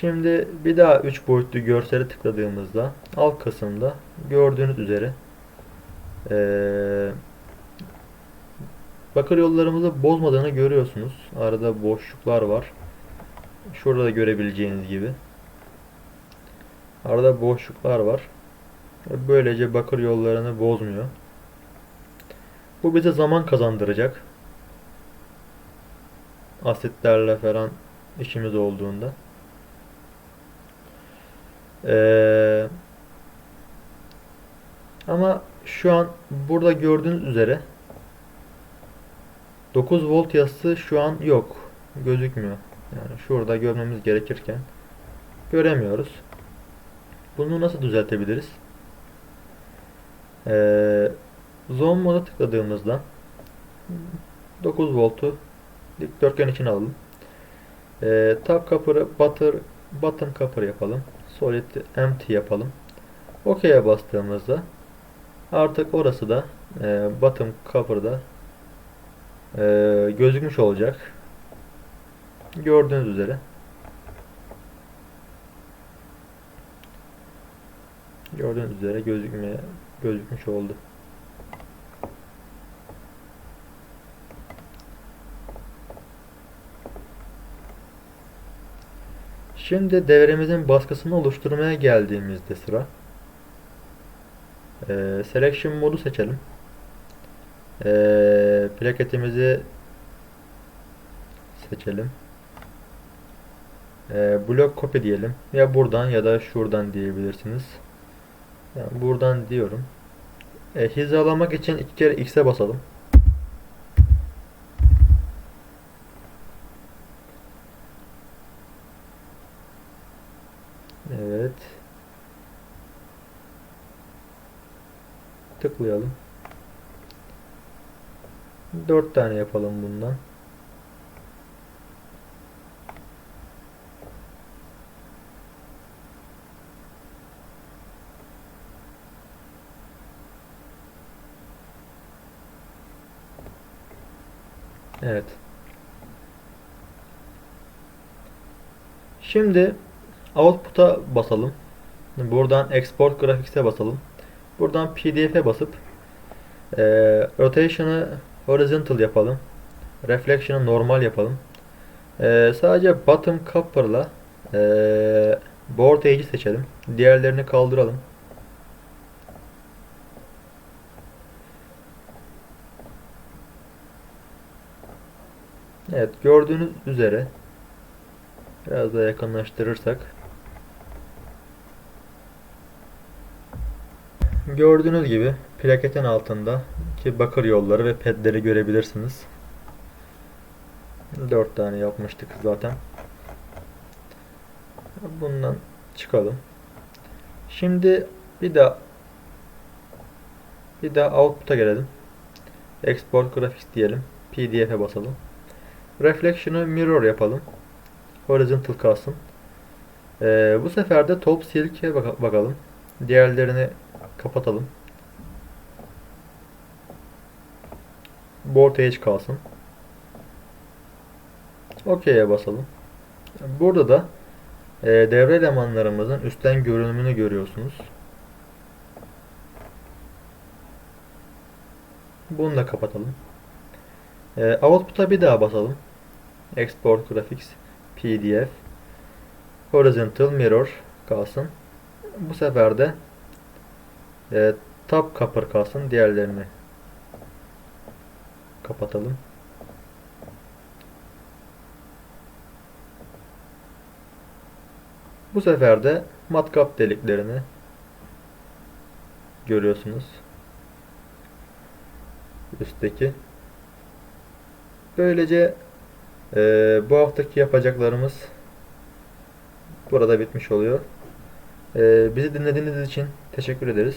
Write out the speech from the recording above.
Şimdi bir daha 3 boyutlu görsele tıkladığımızda alt kısımda gördüğünüz üzere eee, bakır yollarımızı bozmadığını görüyorsunuz. Arada boşluklar var. Şurada da görebileceğiniz gibi. Arada boşluklar var. Böylece bakır yollarını bozmuyor. Bu bize zaman kazandıracak. Asitlerle falan işimiz olduğunda. Ee, ama şu an burada gördüğünüz üzere 9 volt yazısı şu an yok. Gözükmüyor. Yani şurada görmemiz gerekirken göremiyoruz. Bunu nasıl düzeltebiliriz? Ee, zone moda tıkladığımızda 9 voltu dikdörtgen için alalım. Ee, tab kapırı batır bottom kapır yapalım. Solid empty yapalım. OK'ye bastığımızda artık orası da e, bottom kapırda e, gözükmüş olacak. Gördüğünüz üzere. Gördüğünüz üzere gözükmeye gözükmüş oldu. Şimdi devremizin baskısını oluşturmaya geldiğimizde sıra eee, selection modu seçelim. Eee, plaketimizi seçelim. Eee block copy diyelim. Ya buradan ya da şuradan diyebilirsiniz. Yani buradan diyorum. E, hizalamak için iki kere X'e basalım. Evet. Tıklayalım. Dört tane yapalım bundan. Evet. Şimdi Output'a basalım. Buradan Export Graphics'e basalım. Buradan PDF'e basıp eee Rotation'ı Horizontal yapalım. Reflection'ı normal yapalım. Eee, sadece Bottom Copper'la eee Board Edge'i seçelim. Diğerlerini kaldıralım. Evet gördüğünüz üzere biraz daha yakınlaştırırsak gördüğünüz gibi plaketin altında ki bakır yolları ve pedleri görebilirsiniz. 4 tane yapmıştık zaten. Bundan çıkalım. Şimdi bir daha bir daha output'a gelelim. Export graphics diyelim. PDF'e basalım. Reflection'ı mirror yapalım. Horizontal kalsın. Ee, bu sefer de top silk'e baka- bakalım. Diğerlerini kapatalım. Board edge kalsın. OK'ye basalım. Burada da e, devre elemanlarımızın üstten görünümünü görüyorsunuz. Bunu da kapatalım. E, output'a bir daha basalım. Export Graphics PDF Horizontal Mirror kalsın. Bu sefer de e, Tab Copper kalsın. Diğerlerini kapatalım. Bu sefer de matkap deliklerini görüyorsunuz. Üstteki. Böylece eee, bu haftaki yapacaklarımız burada bitmiş oluyor. Eee, bizi dinlediğiniz için teşekkür ederiz.